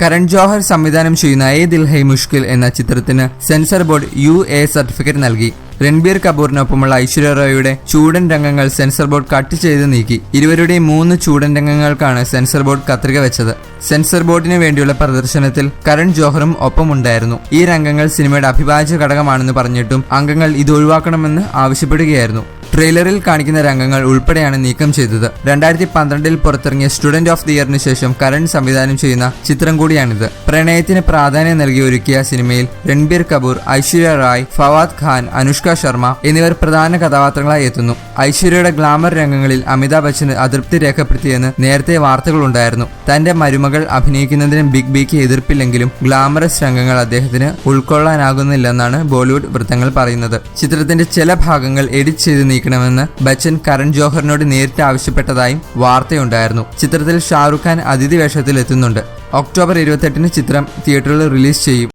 കരൺ ജോഹർ സംവിധാനം ചെയ്യുന്ന ഏ ദിൽ ഹൈ മുഷ്കിൽ എന്ന ചിത്രത്തിന് censor board U A certificate നൽകി. രൺബീർ കപൂറിനൊപ്പമുള്ള ഐശ്വര്യ റോയുടെ ചൂടൻ രംഗങ്ങൾ സെൻസർ ബോർഡ് കട്ട് ചെയ്ത് നീക്കി. ഇരുവരുടെയും മൂന്ന് ചൂടൻ രംഗങ്ങൾക്കാണ് സെൻസർ ബോർഡ് കത്രിക വെച്ചത്. സെൻസർ ബോർഡിന് വേണ്ടിയുള്ള പ്രദർശനത്തിൽ കരൺ ജോഹറും ഒപ്പമുണ്ടായിരുന്നു. ഈ രംഗങ്ങൾ സിനിമയുടെ അഭിഭാജ്യ ഘടകമാണെന്ന് പറഞ്ഞിട്ടും അംഗങ്ങൾ ഇത് ഒഴിവാക്കണമെന്ന് ആവശ്യപ്പെടുകയായിരുന്നു. ട്രെയിലറിൽ കാണിക്കുന്ന രംഗങ്ങൾ ഉൾപ്പെടെയാണ് നീക്കം ചെയ്തത്. രണ്ടായിരത്തി പന്ത്രണ്ടിൽ പുറത്തിറങ്ങിയ സ്റ്റുഡന്റ് ഓഫ് ദി ഇയറിന് ശേഷം കരൺ സംവിധാനം ചെയ്യുന്ന ചിത്രം കൂടിയാണിത്. പ്രണയത്തിന് പ്രാധാന്യം നൽകി ഒരുക്കിയ സിനിമയിൽ രൺബീർ കപൂർ ഐശ്വര്യ റായ് ഫവാദ് ഖാൻ അനുഷ്ക ശർമ്മ എന്നിവർ പ്രധാന കഥാപാത്രങ്ങളായി എത്തുന്നു. ഐശ്വര്യയുടെ ഗ്ലാമർ രംഗങ്ങളിൽ അമിതാഭ് ബച്ചന് അതൃപ്തി രേഖപ്പെടുത്തിയെന്ന് നേരത്തെ വാർത്തകളുണ്ടായിരുന്നു. തന്റെ മരുമകൾ അഭിനയിക്കുന്നതിന് ബിഗ് ബിക്ക് എതിർപ്പില്ലെങ്കിലും ഗ്ലാമറസ് രംഗങ്ങൾ അദ്ദേഹത്തിന് ഉൾക്കൊള്ളാനാകുന്നില്ലെന്നാണ് ബോളിവുഡ് വൃത്തങ്ങൾ പറയുന്നത്. ചിത്രത്തിന്റെ ചില ഭാഗങ്ങൾ എഡിറ്റ് ചെയ്ത് നീക്കണമെന്ന് ബച്ചൻ കരൺ ജോഹറിനോട് നേരിട്ട് ആവശ്യപ്പെട്ടതായും വാർത്തയുണ്ടായിരുന്നു. ചിത്രത്തിൽ ഷാറുഖ് ഖാൻ അതിഥി വേഷത്തിൽ എത്തുന്നുണ്ട് ഒക്ടോബർ ഇരുപത്തെട്ടിന് ചിത്രം തിയേറ്ററിൽ റിലീസ് ചെയ്യും.